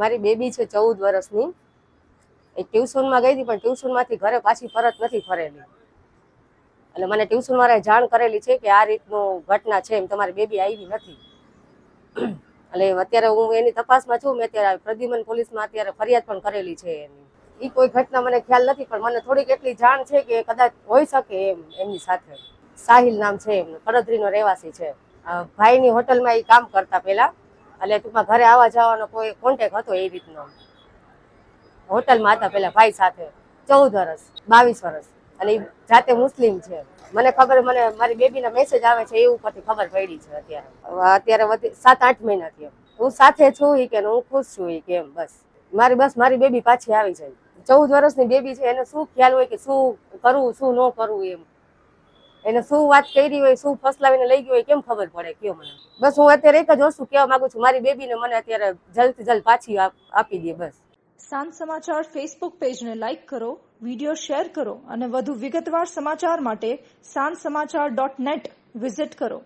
મારી બેબી છે ચૌદ વર્ષની. એ ટ્યુશનમાં ગઈ હતી, પણ ટ્યુશનમાંથી ઘરે પાછી પરત નથી ફરેલી. એટલે મને ટ્યુશન મારે જાણ કરેલી છે કે આ રીતનું ઘટના છે એમ તમારી બેબી આવી નથી. એટલે અત્યારે હું એની તપાસમાં છું, મેં અત્યારે પ્રદ્યુમન પોલીસમાં અત્યારે ફરિયાદ પણ કરેલી છે એની એ કોઈ ઘટના મને ખ્યાલ નથી, પણ મને થોડીક એટલી જાણ છે કે કદાચ હોઈ શકે એમ, એમની સાથે. સાહિલ નામ છે એમનું, કડોદરીનો રહેવાસી છે. ભાઈની હોટલમાં એ કામ કરતા પહેલા એટલે ટૂંકમાં ઘરે આવવા જવાનો કોઈ કોન્ટેક હતો એ રીતનો. હોટલમાં હતા પેલા ભાઈ સાથે, ચૌદ વર્ષ, બાવીસ વર્ષ. અને જાતે મુસ્લિમ છે. મને ખબર, મને મારી બેબીના મેસેજ આવે છે, એ ઉપરથી ખબર પડી છે અત્યારે. અત્યારે સાત, આઠ મહિના થયો. હું સાથે છું એ કે હું ખુશ છું એ કે એમ, બસ. મારી બસ મારી બેબી પાછી આવી જાય. ચૌદ વર્ષની બેબી છે, એને શું ખ્યાલ હોય કે શું કરવું, શું ન કરવું એમ. એને શું વાત કરી હોય, શું ફસલાવીને લઈ ગયો હોય, કેમ ખબર પડે? કયો મને. બસ હું અત્યારે એક જ વસ્તુ કહેવા માંગુ છું. મારી બેબીને મને અત્યારે જલ્દથી જલ્દ પાછી આપી દે બસ. સાંજ સમાચાર ફેસબુક પેજને લાઇક કરો વીડિયો શેર કરો અને વધુ વિગતવાર સમાચાર માટે સાંજ સમાચાર ડોટ નેટ વિઝિટ કરો.